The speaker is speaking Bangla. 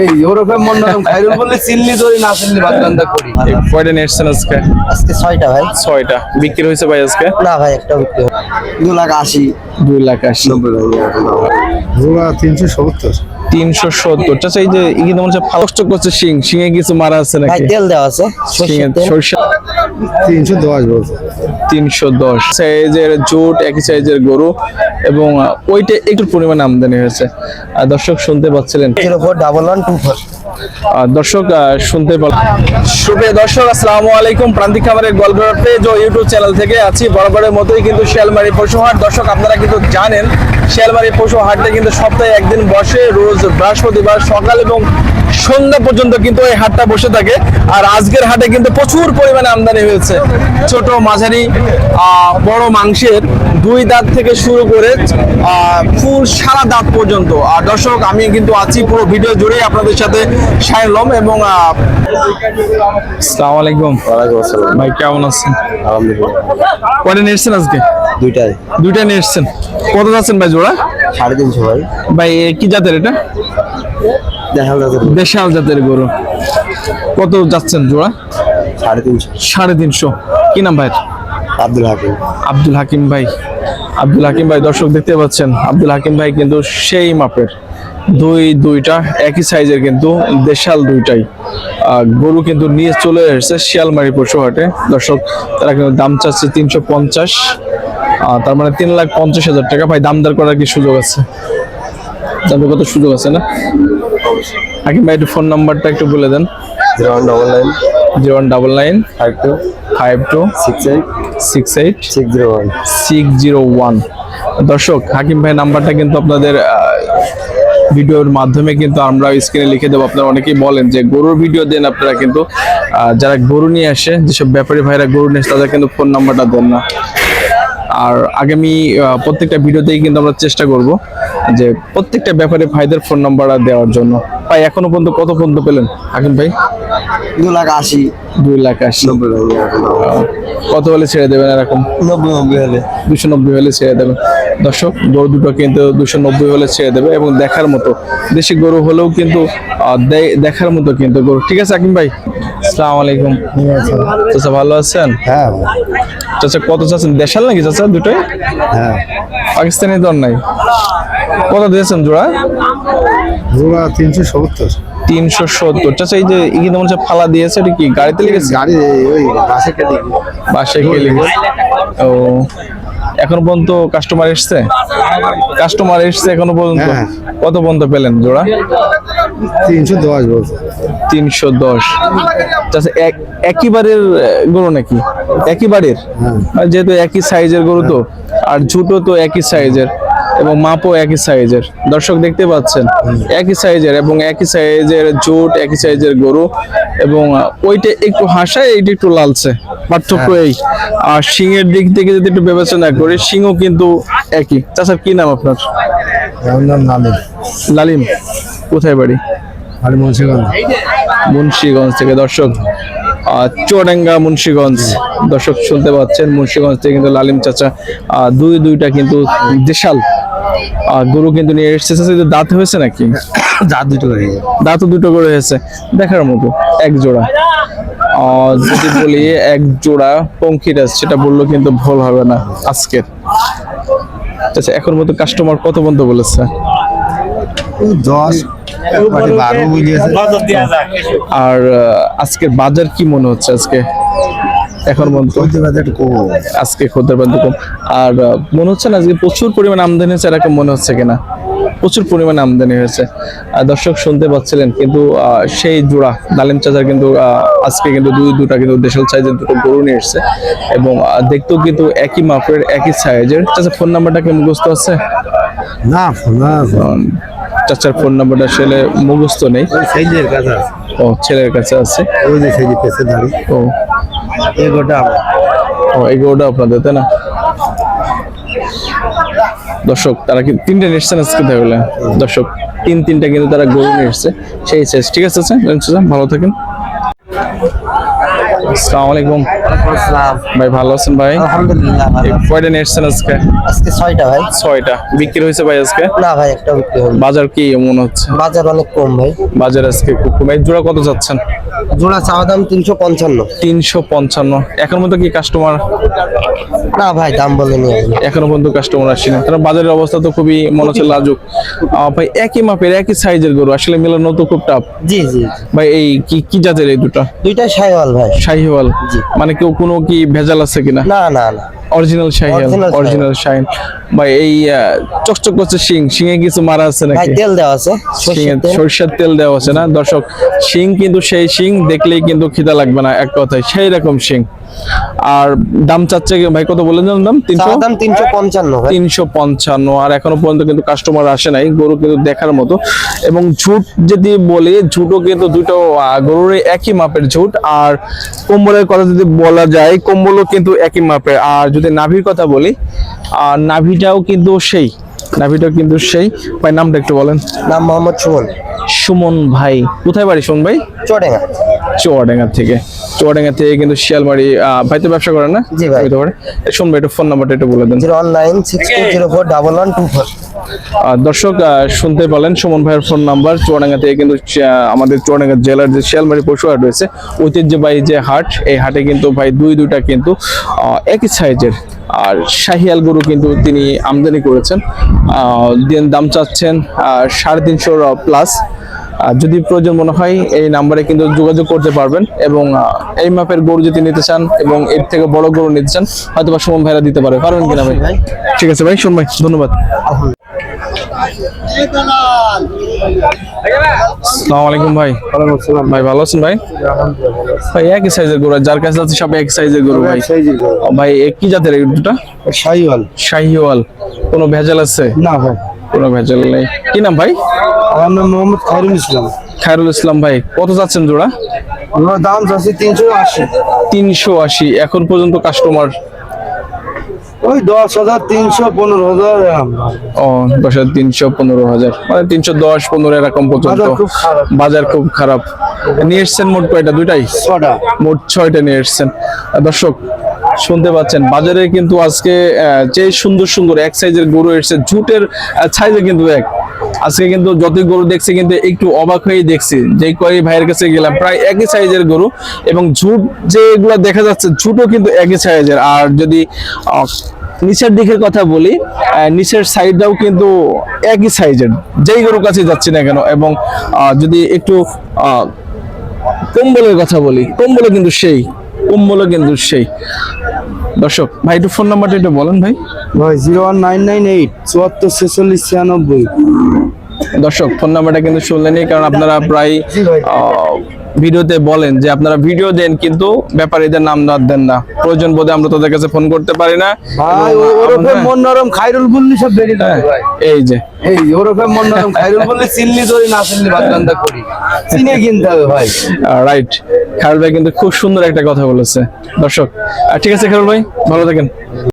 এই ওরকম মন্ডলম খাইরুল বললে চিল্লি ধরি না চিল্লি বাদবান্দা করি। কয়টা আজকে? আজকে ছয়টা ভাই। ছয়টা। বিক্রি হয়েছে ভাই আজকে? না ভাই একটা বিক্রি। দু লাখ আশি। দুই লাখ আশি। তিনশো সত্তর। তিনশো সত্তর। চাচা এই যে কিন্তু মনে হচ্ছে ফালষ্ট করছে শিং শিঙে কিছু মারা আছে নাকি? তেল দেওয়া আছে সরষে তিনশো দশ বলছে। তিনশো দশ। সাইজের জুট একই সাইজের গরু এবং ওইটা একটু পরিমাণে আমদানি হয়েছে। আর দর্শক শুনতে পাচ্ছিলেন? Double one two four. দর্শক আহ, শুনতে পাল শুভে দর্শক আসসালামু আলাইকুম। প্রান্তিক খামারের গল্পের পেজ ও ইউটিউব চ্যানেল থেকে আছি। বরাবরের মতোই কিন্তু শিয়ালমারি পশু হাট দর্শক আপনারা কিন্তু জানেন শিয়ালমারি পশু হাটটা কিন্তু সপ্তাহে একদিন বসে রোজ বৃহস্পতিবার সকাল এবং সন্ধ্যা পর্যন্ত কিন্তু এই হাটটা বসে থাকে। আর আজকের হাটে কিন্তু প্রচুর পরিমাণে আমদানি হয়েছে। ছোট মাঝারি বড় মাংসের দুই দাঁত থেকে শুরু করে ফুল সারা দাঁত পর্যন্ত। আর দর্শক আমি কিন্তু আছি পুরো ভিডিও জুড়ে আপনাদের সাথে সাইলম এবং আহ, আসসালামু। আলাইকুম ভাই কেমন আছেন? কয়টা নিয়ে এসছেন আজকে? দুইটাই। দুইটা নিয়ে এসছেন। কত যাচ্ছেন ভাই জোড়া? সাড়ে তিনশো ভাই। ভাই কি জাতের এটা? দেশাল জাতের গরু। কত যাচ্ছেন জোড়া? সাড়ে তিনশো। সাড়ে তিনশো। কি নাম ভাই আব্দুল হাকিম। আব্দুল হাকিম ভাই। আব্দুল হাকিম ভাই দর্শক দেখতে পাচ্ছেন আব্দুল হাকিম ভাই কিন্তু সেই মাপের। দুই দুইটা একই সাইজের কিন্তু দেশাল দুইটাই। গরু কিন্তু নিয়ে চলে এসেছে শিয়ালমারি পশু হাটে দর্শক তারা কিন্তু দাম চাচ্ছে তিনশো পঞ্চাশ। তার মানে তিন লাখ পঞ্চাশ হাজার টাকা। ভাই দাম দর করার কি সুযোগ আছে? দাম কত সুযোগ আছে না? হাকিম ভাই একটু ফোন নাম্বারটা একটু বলে দেন। Zero one double nine. Zero one double nine. Five two. Five two. Six eight. Six eight. Six zero one six zero one দর্শক হাকিম ভাই নাম্বারটা কিন্তু আপনাদের ভিডিওর মাধ্যমে কিন্তু আমরা স্ক্রিনে লিখে দেবো। আপনারা অনেকেই বলেন যে গরুর ভিডিও দেন আপনারা কিন্তু যারা গরু নিয়ে আসে যেসব ব্যাপারী ভাইরা গরু নিয়ে আসে তাদের কিন্তু ফোন নাম্বারটা দেন না। আর আগামী প্রত্যেকটা ভিডিওতেই কিন্তু আমরা চেষ্টা করব যে প্রত্যেকটা ব্যাপারে ভাইদের ফোন নাম্বার দেওয়ার জন্য। ভাই এখনও পর্যন্ত কত পর্যন্ত পেলেন? হাকিম ভাই? দু লাখ আশি। দুই লাখ আশি। কত হলে ছেড়ে দেবেন এরকম? নব্বই নব্বই হলে। দুশো নব্বই হলে ছেড়ে দেবে দর্শক গরু দুটো কিন্তু দুশো নব্বই হলে ছেড়ে দেবে এবং দেখার মতো দেশি গরু হলেও কিন্তু দেখার মতো কিন্তু গরু। ঠিক আছে আকিম ভাই? আসসালামু আলাইকুম। চাচা ভালো আছেন? হ্যাঁ। চাচা কত চাচ্ছেন? দেশাল নাকি চাচা দুটোই? হ্যাঁ। পাকিস্তানি দর নাই। কত দিয়েছেন জোড়া? জোড়া তিনশো সত্তর। তিনশো সত্তর। চাচা এই যে কিন্তু মনে হচ্ছে ফালা দিয়েছে এটা কি গাড়িতে লেগেছে? গাড়ি ওই বাসে কেটে বাসায় গিয়ে। ও। এখনও পর্যন্ত কাস্টমার এসছে? কাস্টমার এসছে এখনও পর্যন্ত? হ্যাঁ। কত পর্যন্ত পেলেন জোড়া? তিনশো দশ বলছে। তিনশো দশ। আচ্ছা এক- একই বাড়ির গরু নাকি? একই বাড়ির আর যেহেতু একই সাইজের গরু তো আর ঝুটো তো একই সাইজের এবং মাপও একই সাইজের। দর্শক দেখতে পাচ্ছেন একই সাইজের এবং একই সাইজের জুট একই সাইজের গরু এবং ওইটা একটু হাসায় এইটা একটু লালছে পার্থক্য এই। আর শিংয়ের দিক থেকে যদি একটু বিবেচনা করি শিংও কিন্তু একই। চাচার কি নাম আপনার? লালিম। কোথায় বাড়ি? মুন্সিগঞ্জ। মুন্সিগঞ্জ থেকে। দর্শক চুয়াডাঙ্গা মুন্সিগঞ্জ। দর্শক শুনতে পাচ্ছেন মুন্সিগঞ্জ থেকে কিন্তু লালিম চাচা দুই দুইটা কিন্তু দেশাল। গরু কিন্তু নিয়ে এসেছে। দাঁত হয়েছে নাকি? যা দুটো দাঁত দুটো করে হয়েছে। দেখার মতো এক জোড়া। যদি বলি এক জোড়া পঙ্খিরাজ সেটা বলল কিন্তু ভুল হবে না আজকের। আচ্ছা এখন মতো কাস্টমার কত পর্যন্ত বলেছে? দশ আর আজকের বাজার কি মনে হচ্ছে আজকে? এখন আজকে খদ্দের কম। আর মনে হচ্ছে না আজকে প্রচুর পরিমাণ আমদানি হয়েছে এরকম মনে হচ্ছে কিনা? প্রচুর পরিমাণে আমদানি হয়েছে। দর্শক শুনতে পাচ্ছিলেন কিন্তু সেই জোড়া ডালিম চাচার কিন্তু আজকে কিন্তু দুই দুটা কিন্তু দেশাল সাইজের দুটো গরু নিয়ে এসছে। এবং দেখতেও কিন্তু একই মাপের একই সাইজের। চাচা ফোন নাম্বারটা কি মুখস্থ আছে? না না চাচার ফোন নাম্বারটা আসলে মুখস্থ নেই। ওই কাছে ও ছেলের কাছে আছে। ও ও তাই না? দর্শক, তারা তিনটে নিয়ে এসছেন আজকে তাহলে? দর্শক, তিন তিনটা কিন্তু তারা গরু এসছে। সেই সাইজ ঠিক আছে ভালো থাকেন। আসসালামু আলাইকুম। ভাই ভালো আছেন ভাই? আলহামদুলিল্লাহ কয়টা নিয়ে এসছেন আজকে? আজকে ছয়টা ভাই। ছয়টা। বিক্রি হয়েছে ভাই আজকে? না ভাই একটা বিক্রি হলো। বাজার কি মনে হচ্ছে? বাজার অনেক কম ভাই। বাজার আজকে খুব কম। এই জোড়া কত যাচ্ছেন? জোড়া চাওয়া দাম তিনশো পঞ্চান্ন। তিনশো পঞ্চান্ন। এখন মতো কি কাস্টমার না ভাই দাম বলে নিয়ে এখনও পর্যন্ত কাস্টমার আসেনি। কারণ বাজারের অবস্থা তো খুবই মনে হচ্ছে লাজুক। ভাই একই মাপের একই সাইজের গরু। আসলে মেলানো তো খুব টাফ জি জি। ভাই এই কি কি জাতের এই দুটো? দুইটা সাইওয়াল ভাই। শাহিওয়াল মানে কেউ কোনো কি ভেজাল আছে কিনা? না না না। অরিজিনাল শাহিওয়াল অরিজিনাল শাহিন ভাই এই চকচক করছে শিং। শিং এ কিছু মারা আছে নাকি? তেল দেওয়া আছে শিঙে সর্ষের তেল। দেওয়া আছে না? দর্শক শিং কিন্তু সেই শিং দেখলেই কিন্তু খিদা লাগবে না এক কথায়। সেই রকম শিং। আর দাম চাচ্ছে ভাই কত বলেন জানেন দাম? তিনশো? দাম তিনশো পঞ্চান্ন তিনশো পঞ্চান্ন। আর এখনও পর্যন্ত কিন্তু কাস্টমার আসে নাই গরু কিন্তু দেখার মতো। এবং ঝুট যদি বলি ঝুটও কিন্তু দুটো গরুর একই মাপের ঝুট। আর কম্বলের কথা যদি বলা যায় কম্বলও কিন্তু একই মাপের। আর যদি নাভির কথা বলি নাভিটাও কিন্তু সেই। নাভিটাও কিন্তু সেই। ভাই নামটা একটু বলেন। নাম মোহাম্মদ সুমন। সুমন ভাই কোথায় বাড়ি সুমন ভাই? চড়েঙ্গা চুয়াডাঙ্গা থেকে। চুয়াডাঙ্গা থেকে কিন্তু শিয়ালমারি ভাই তো ব্যবসা করেন না? জি ভাই। শুন ভাই একটু ফোন নাম্বারটা একটু বলে দেন। Zero one nine six two zero four double one two four. দর্শক শুনতে পেলেন সুমন ভাইয়ের ফোন নাম্বার চুয়াডাঙ্গা থেকে কিন্তু আমাদের চুয়াডাঙ্গা জেলার যে শিয়ালমারি পশু হাট রয়েছে ঐতিহ্যবাহী যে হাট এই হাটে কিন্তু ভাই দুই দুইটা কিন্তু একই সাইজের আর শাহিয়াল গরু কিন্তু তিনি আমদানি করেছেন। দাম চাচ্ছেন সাড়ে তিনশো প্লাস আর যদি প্রয়োজন মনে হয় এই নাম্বারে কিন্তু যোগাযোগ করতে পারবেন এবং এই মাপের গরু যদি নিতে চান এবং এর থেকে বড় গরু নিতে চান হয়তো বা সুমন ভাইরা দিতে পারে। পারবেন কিনা ভাই? ঠিক আছে ভাই সুমন ভাই ধন্যবাদ। আসসালামু আলাইকুম ভাই। ভাই ভালো আছেন ভাই? ভাই একই সাইজের গরু যার কাছে আছে সব এক সাইজের গরু ভাই। ভাই কি জাতের দুটা সাইওয়াল শাহিওয়াল। কোনো ভেজাল আছে? না ভাই। কোনো ভেজাল নেই। কি নাম ভাই? আমার নাম মোহাম্মদ খায়রুল ইসলাম। খায়রুল ইসলাম ভাই কত যাচ্ছেন জোড়া? দাম চাচ্ছি তিনশো আশি। তিনশো আশি। এখন পর্যন্ত কাস্টমার ওই দশ হাজার তিনশো পনেরো হাজার ও দশ হাজার তিনশো পনেরো হাজার। মানে তিনশো দশ পনেরো এরকম পর্যন্ত। বাজার খুব খারাপ। নিয়ে এসছেন মোট কয়টা? দুইটাই ছটা। মোট ছয়টা নিয়ে এসছেন। দর্শক শুনতে পাচ্ছেন বাজারে কিন্তু আজকে যে সুন্দর সুন্দর এক সাইজের গরু এসছে ঝুটের সাইজে কিন্তু এক। আজকে কিন্তু যতই গরু দেখছি কিন্তু একটু অবাক হয়ে দেখছি যে কয় ভাইয়ের কাছে গেলাম, প্রায় একই সাইজের গরু এবং ঝুট যেগুলো দেখা যাচ্ছে ঝুটও কিন্তু একই সাইজের। আর যদি নিচের দিকের কথা বলি নিচের সাইডটাও কিন্তু একই সাইজের। যেই গরুর কাছে যাচ্ছি না কেন এবং যদি একটু কম্বলের কথা বলি কম্বলে কিন্তু সেই, কম্বলও কিন্তু সেই। দর্শক, ভাই একটু ফোন নাম্বারটা একটু বলেন ভাই। ভাই zero one nine nine eight চুয়াত্তর ছেচল্লিশ ছিয়ানব্বই। দর্শক ফোন নাম্বারটা কিন্তু শুনলেনই কারণ আপনারা প্রায় ভিডিওতে বলেন যে আপনারা ভিডিও দেন কিন্তু ব্যাপারীদের নাম না দেন না। প্রয়োজন বোধে আমরা তাদের কাছে ফোন করতে পারি না। খাইরুল বললি সব হ্যাঁ, এই যে। এই ওরফে খাইরুল বললে চিল্লি ধরি না চিল্লি করি। চিনে কিনতে হবে ভাই। রাইট খায়রুল ভাই কিন্তু খুব সুন্দর একটা কথা বলেছে। দর্শক ঠিক আছে খায়রুল ভাই ভালো থাকেন।